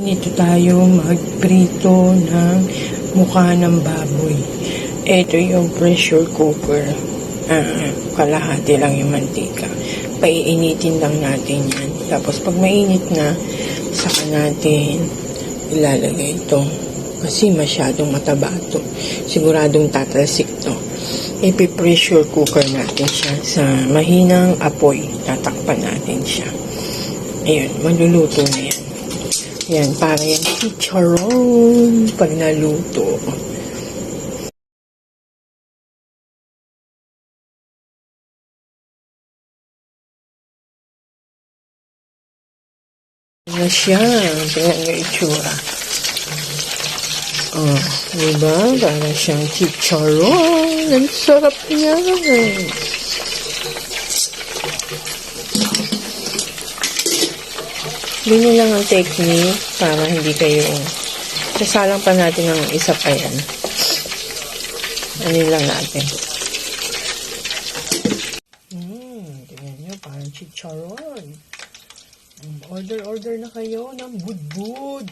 Ganito tayo magprito ng mukha ng baboy. Ito yung pressure cooker. Ah, kalahati lang yung mantika. Paiinitin lang natin yan. Tapos pag mainit na, saka natin ilalagay ito. Kasi masyadong mataba ito. Siguradong tatalsik to. Ipi-pressure cooker natin siya sa mahinang apoy. Tatakpan natin siya. Ayun, maluluto na yan. Yan, para yan chicharon pag naluto. na siya. Tingnan niyo itsura. Oh, diba? Para siyang chicharon. Ang sarap niya. Ganyan lang ang technique para hindi kayo sasalang pa natin ng isa pa yan. Ano lang natin. Hmm, tingnan nyo, parang chicharon. Mm, Order, order na kayo ng budbud.